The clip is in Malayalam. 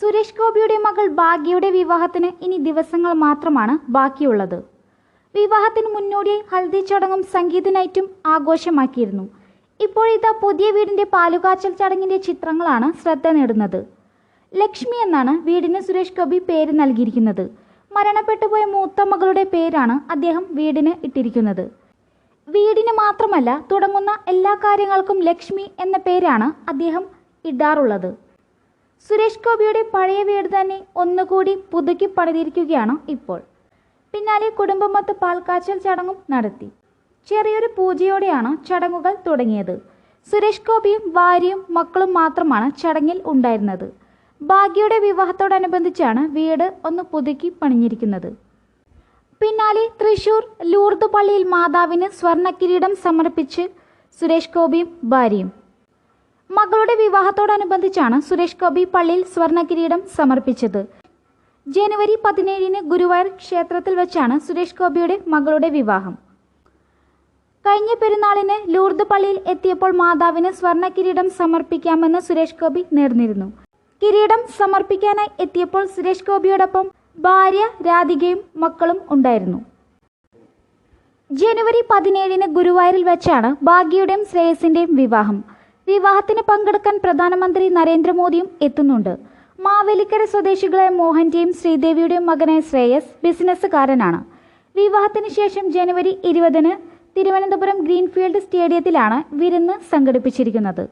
സുരേഷ് ഗോപിയുടെ മകൾ ഭാഗ്യയുടെ വിവാഹത്തിന് ഇനി ദിവസങ്ങൾ മാത്രമാണ് ബാക്കിയുള്ളത്. വിവാഹത്തിന് മുന്നോടിയായി ഹൽദി ചടങ്ങും സംഗീത നൈറ്റും ആഘോഷമാക്കിയിരുന്നു. ഇപ്പോഴിതാ പുതിയ വീടിന്റെ പാലുകാച്ചൽ ചടങ്ങിന്റെ ചിത്രങ്ങളാണ് ശ്രദ്ധ നേടുന്നത്. ലക്ഷ്മി എന്നാണ് വീടിന് സുരേഷ് ഗോപി പേര് നൽകിയിരിക്കുന്നത്. മരണപ്പെട്ടുപോയ മൂത്ത മകളുടെ പേരാണ് അദ്ദേഹം വീടിന് ഇട്ടിരിക്കുന്നത്. വീടിന് മാത്രമല്ല തുടങ്ങുന്ന എല്ലാ കാര്യങ്ങൾക്കും ലക്ഷ്മി എന്ന പേരാണ് അദ്ദേഹം ഇടാറുള്ളത്. സുരേഷ് ഗോപിയുടെ പഴയ വീട് തന്നെ ഒന്നുകൂടി പുതുക്കി പണിതിരിക്കുകയാണ് ഇപ്പോൾ. പിന്നാലെ കുടുംബമൊത്ത് പാൽക്കാച്ചൽ ചടങ്ങും നടത്തി. ചെറിയൊരു പൂജയോടെയാണ് ചടങ്ങുകൾ തുടങ്ങിയത്. സുരേഷ് ഗോപിയും ഭാര്യയും മക്കളും മാത്രമാണ് ചടങ്ങിൽ ഉണ്ടായിരുന്നത്. ഭാഗ്യയുടെ വിവാഹത്തോടനുബന്ധിച്ചാണ് വീട് ഒന്ന് പുതുക്കി പണിഞ്ഞിരിക്കുന്നത്. പിന്നാലെ തൃശൂർ ലൂർദ് പള്ളിയിൽ മാതാവിന് സ്വർണ കിരീടം സമർപ്പിച്ച് സുരേഷ് ഗോപിയും ഭാര്യയും. മകളുടെ വിവാഹത്തോടനുബന്ധിച്ചാണ് സുരേഷ് ഗോപി പള്ളിയിൽ സ്വർണക്കിരീടം സമർപ്പിച്ചത്. ജനുവരി പതിനേഴിന് ഗുരുവായൂർ ക്ഷേത്രത്തിൽ വെച്ചാണ് സുരേഷ് ഗോപിയുടെ മകളുടെ വിവാഹം. കഴിഞ്ഞ പെരുന്നാളിന് ലൂർദ് പള്ളിയിൽ എത്തിയപ്പോൾ മാതാവിന് സ്വർണ കിരീടം സമർപ്പിക്കാമെന്ന് സുരേഷ് ഗോപി നേർന്നിരുന്നു. കിരീടം സമർപ്പിക്കാനായി എത്തിയപ്പോൾ സുരേഷ് ഗോപിയോടൊപ്പം ഭാര്യ രാധികയും മക്കളും ഉണ്ടായിരുന്നു. ജനുവരി പതിനേഴിന് ഗുരുവായൂരിൽ വെച്ചാണ് ഭാഗ്യയുടെയും ശ്രേയസിന്റെയും വിവാഹം. വിവാഹത്തിന് പങ്കെടുക്കാൻ പ്രധാനമന്ത്രി നരേന്ദ്രമോദിയും എത്തുന്നുണ്ട്. മാവേലിക്കര സ്വദേശികളായ മോഹന്റെയും ശ്രീദേവിയുടെയും മകനായ ശ്രേയസ് ബിസിനസ്സുകാരനാണ്. വിവാഹത്തിന് ശേഷം ജനുവരി ഇരുപതിന് തിരുവനന്തപുരം ഗ്രീൻഫീൽഡ് സ്റ്റേഡിയത്തിലാണ് വിരുന്ന് സംഘടിപ്പിച്ചിരിക്കുന്നത്.